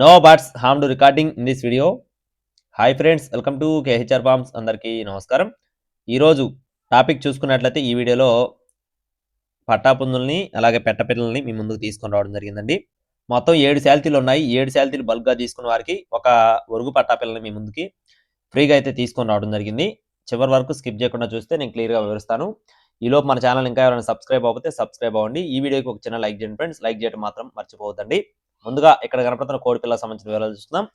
No birds harm to recording in this video hi friends welcome to KHR farms అందరికీ నమస్కారం. ఈరోజు topic చూసుకున్నట్లయితే ఈ వీడియోలో పట్టాపుందుల్ని అలాగే పెట్టపిల్లల్ని మీ ముందుకు తీసుకొని రావడం జరిగిందండి. మొత్తం ఏడు శాలతీలు ఉన్నాయి. ఏడు శాలతీలు బల్క్గా తీసుకున్న వారికి ఒక ఒరుగు పట్టాపిల్లని మీ ముందుకి ఫ్రీగా అయితే తీసుకొని రావడం జరిగింది. చివరి వరకు స్కిప్ చేయకుండా చూస్తే నేను క్లియర్గా వివరిస్తాను. ఈలోపు మన ఛానల్ ఇంకా ఎవరైనా సబ్స్క్రైబ్ అవ్వకపోతే సబ్స్క్రైబ్ అవ్వండి. ఈ వీడియోకి ఒక చిన్న లైక్ చేయండి ఫ్రెండ్స్. లైక్ చేయడం మాత్రం మర్చిపోవద్దండి. ముందుగా ఇక్కడ కనపడుతున్న కోడి పిల్లలకు సంబంధించిన వివరాలు చూస్తున్నాం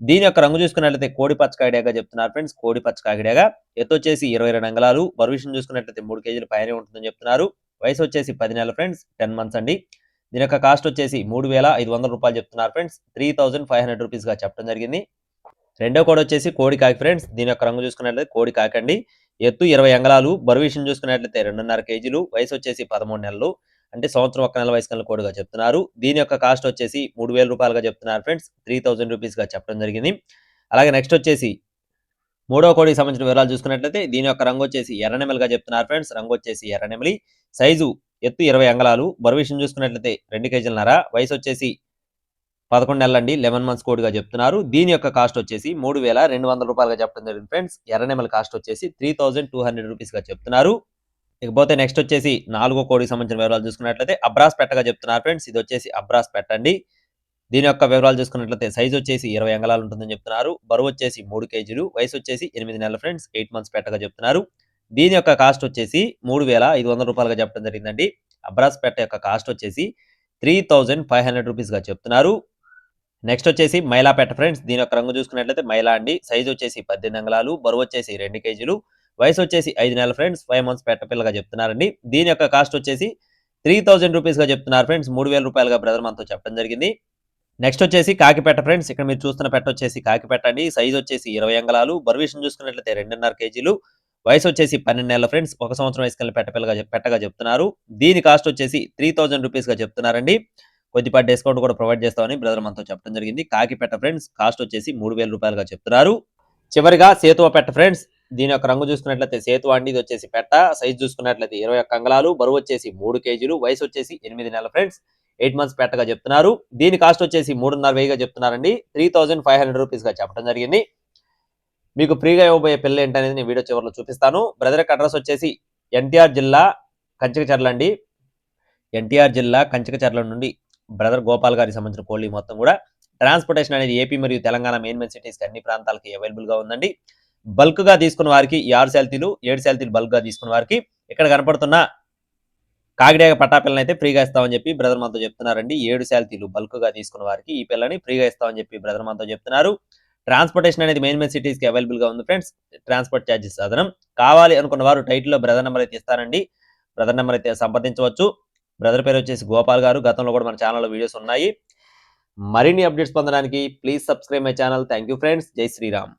దీని యొక్క రంగు చూసుకున్నట్లయితే కోడి పచ్చకాయడియాగా చెప్తున్నారు ఫ్రెండ్స్ కోడి పచ్చకాయడియాగా ఎత్తు వచ్చేసి ఇరవై రెండు అంగళాలు బరువు విషయం చూసుకున్నట్లయితే మూడు కేజీలు పైనే ఉంటుందని చెప్తున్నారు. వయసు వచ్చేసి పది నెలల ఫ్రెండ్స్ టెన్ మంత్స్ అండి. దీని యొక్క కాస్ట్ వచ్చేసి మూడు వేల ఐదు వందల రూపాయలు చెప్తున్నారు friends three thousand five hundred రూపీస్గా చెప్పడం జరిగింది. రెండో కోడి వచ్చేసి కోడి కాకి ఫ్రెండ్స్ దీని యొక్క రంగు చూసుకున్నట్లయితే కోడి కాకండి. ఎత్తు ఇరవై అంగళాలు బరువు విషయం చూసుకున్నట్లయితే రెండున్నర కేజీలు వయసు వచ్చేసి పదమూడు నెలలు. అంటే సంవత్సరం ఒక నెల వయసు కల కోడిగా చెప్తున్నారు. దీని యొక్క కాస్ట్ వచ్చేసి మూడు వేల రూపాయలుగా చెప్తున్నారు ఫ్రెండ్స్. త్రీ థౌజండ్ రూపీస్గా చెప్పడం జరిగింది. అలాగే నెక్స్ట్ వచ్చేసి మూడో కోడికి సంబంధించిన వివరాలు చూసుకున్నట్లయితే దీని యొక్క రంగు వచ్చేసి ఎర్రనెమలిగా చెప్తున్నారు ఫ్రెండ్స్. రంగు వచ్చేసి ఎర్రనెమలి. సైజు ఎత్తు ఇరవై అంగళాలు. బరువు విషయం చూసుకున్నట్లయితే రెండు కేజీలన్నర. వయసు వచ్చేసి పదకొండు నెలలండి. లెవెన్ మంత్స్ కోడ్గా చెప్తున్నారు. దీని యొక్క కాస్ట్ వచ్చేసి మూడు వేల రెండు వందల రూపాయలుగా చెప్పడం జరిగింది ఫ్రెండ్స్. ఎర్రనెమల కాస్ట్ వచ్చేసి త్రీ థౌజండ్ టూ హండ్రెడ్ రూపీస్గా చెప్తున్నారు. ఇకపోతే నెక్స్ట్ వచ్చేసి నాలుగో కోడికి సంబంధించిన వివరాలు చూసుకున్నట్లయితే అబ్రాస్ పెట్టగా చెప్తున్నారు ఫ్రెండ్స్ ఇది వచ్చేసి అబ్రాస్ పెట్టండి దీని యొక్క వివరాలు చూసుకున్నట్లయితే సైజ్ వచ్చేసి ఇరవై అంగళాలు ఉంటుందని చెప్తున్నారు. బరువు వచ్చేసి మూడు కేజీలు వయసు వచ్చేసి ఎనిమిది నెలల ఫ్రెండ్స్ ఎయిట్ మంత్స్ పెట్టగా చెప్తున్నారు. దీని యొక్క కాస్ట్ వచ్చేసి మూడు వేల ఐదు వందల రూపాయలుగా చెప్పడం జరిగిందండి. అబ్రాస్ పెట్ట యొక్క కాస్ట్ వచ్చేసి త్రీ థౌజండ్ ఫైవ్ హండ్రెడ్ రూపీస్గా చెప్తున్నారు. నెక్స్ట్ వచ్చేసి మైలా పెట్ట ఫ్రెండ్స్ దీని యొక్క రంగు చూసుకున్నట్లయితే మైలా అండి. సైజ్ వచ్చేసి పద్దెనిమిది అంగళాలు బరువు వచ్చేసి రెండు కేజీలు వయసు వచ్చేసి ఐదు నెలల ఫ్రెండ్స్ ఫైవ్ మంత్స్ పెట్టపిల్లగా చెప్తున్నారండి. దీని యొక్క కాస్ట్ వచ్చేసి త్రీ థౌజండ్ రూపీస్గా చెప్తున్నారు ఫ్రెండ్స్ మూడు వేల రూపాయలుగా బ్రదర్ మనతో చెప్పడం జరిగింది. నెక్స్ట్ వచ్చేసి కాకిపెట్ట ఫ్రెండ్స్ ఇక్కడ మీరు చూస్తున్న పెట్ట వచ్చేసి కాకిపెట్ట అండి. సైజ్ వచ్చేసి ఇరవై అంగళాలు. బర్విషన్ చూసుకున్నట్లయితే రెండున్నర కేజీలు. వయసు వచ్చేసి పన్నెండు నెలల ఫ్రెండ్స్ ఒక సంవత్సరం వయసు కలిగిన పెట్టపిల్లగా పెట్టగా చెప్తున్నారు. దీని కాస్ట్ వచ్చేసి త్రీ థౌజండ్ రూపీస్గా చెప్తున్నారండి. కొద్దిపాటి డిస్కౌంట్ కూడా ప్రొవైడ్ చేస్తామని బ్రదర్ మనతో చెప్పడం జరిగింది. కాకిపెట్ట ఫ్రెండ్స్ కాస్ట్ వచ్చేసి మూడు వేల రూపాయలుగా చెప్తున్నారు. చివరిగా సేతువ పెట్ట ఫ్రెండ్స్ దీని యొక్క రంగు చూసుకున్నట్లయితే సేతువ అండి ఇది వచ్చేసి పెట్ట సైజ్ చూసుకున్నట్లయితే ఇరవై ఒక్క అంగళాలు బరువు వచ్చేసి మూడు కేజీలు వయసు వచ్చేసి ఎనిమిది నెలల ఫ్రెండ్స్. ఎయిట్ మంత్స్ పెట్టగా చెప్తున్నారు. దీని కాస్ట్ వచ్చేసి మూడున్నర వెయ్యిగా చెప్తున్నారండి. త్రీ థౌసండ్ ఫైవ్ హండ్రెడ్ రూపీస్గా చెప్పడం జరిగింది. మీకు ఫ్రీగా ఇవ్వబోయే పిల్ల ఏంటనేది నేను వీడియో చివరిలో చూపిస్తాను. బ్రదర్ యొక్క అడ్రస్ వచ్చేసి ఎన్టీఆర్ జిల్లా కంచికచర్ల అండి. ఎన్టీఆర్ జిల్లా కంచికచర్ల నుండి బ్రదర్ గోపాల్ గారికి సంబంధించిన కోళ్ళీ మొత్తం కూడా. ట్రాన్స్పోర్టేషన్ అనేది ఏపీ మరియు తెలంగాణ మెయిన్ మెయిన్ సిటీస్కి అన్ని ప్రాంతాలకి అవైలబుల్గా ఉందండి. బల్క్గా తీసుకున్న వారికి ఈ ఆరు సెల్తీలు ఏడు శాలతీలు బల్క్గా తీసుకున్న వారికి ఇక్కడ కనపడుతున్న కాకిడేగ పట్టాపిల్లని అయితే ఫ్రీగా ఇస్తామని చెప్పి బ్రదర్ మనతో చెప్తున్నారండి. ఏడు శాలతీలు బల్క్గా తీసుకున్న వారికి ఈ పిల్లని ఫ్రీగా ఇస్తామని చెప్పి బ్రదర్ మనతో చెప్తున్నారు. ట్రాన్స్పోర్టేషన్ అనేది మెయిన్ మెయిన్ సిటీస్కి అవైలబుల్గా ఉంది ఫ్రెండ్స్. Transport charges అదనం. కావాలి అనుకున్న వారు టైటిల్లో బ్రదర్ నెంబర్ అయితే ఇస్తానండి బ్రదర్ నెంబర్ అయితే సంప్రదించవచ్చు. బ్రదర్ పేరు వచ్చేసి గోపాల్ గారు. గతంలో కూడా మన ఛానల్లో వీడియోస్ ఉన్నాయి. మరిన్ని అప్డేట్స్ పొందడానికి please subscribe my channel. Thank you friends. జై శ్రీరామ్.